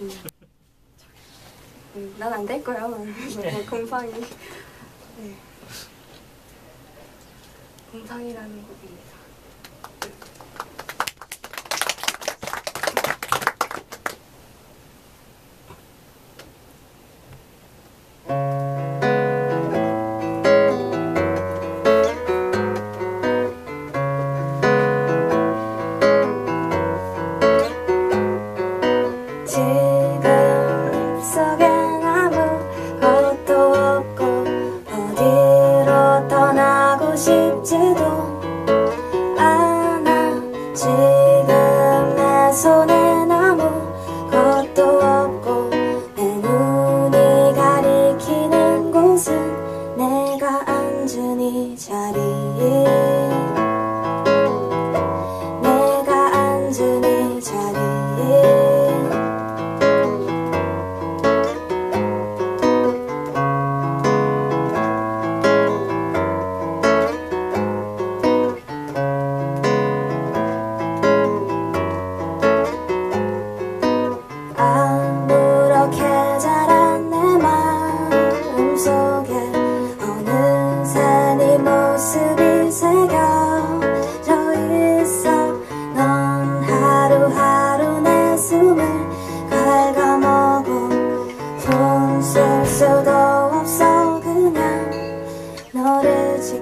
음. 음, 음 난안 될 거야. 네. 뭐, 공상이. 네. 공상이라는 곡이 있어. 不知。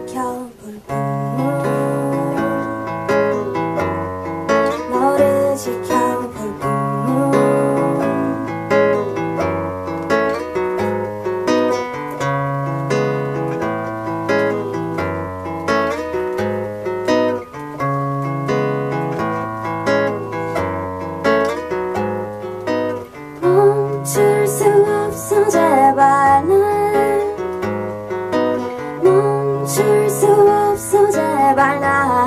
지켜볼 뿐. bye now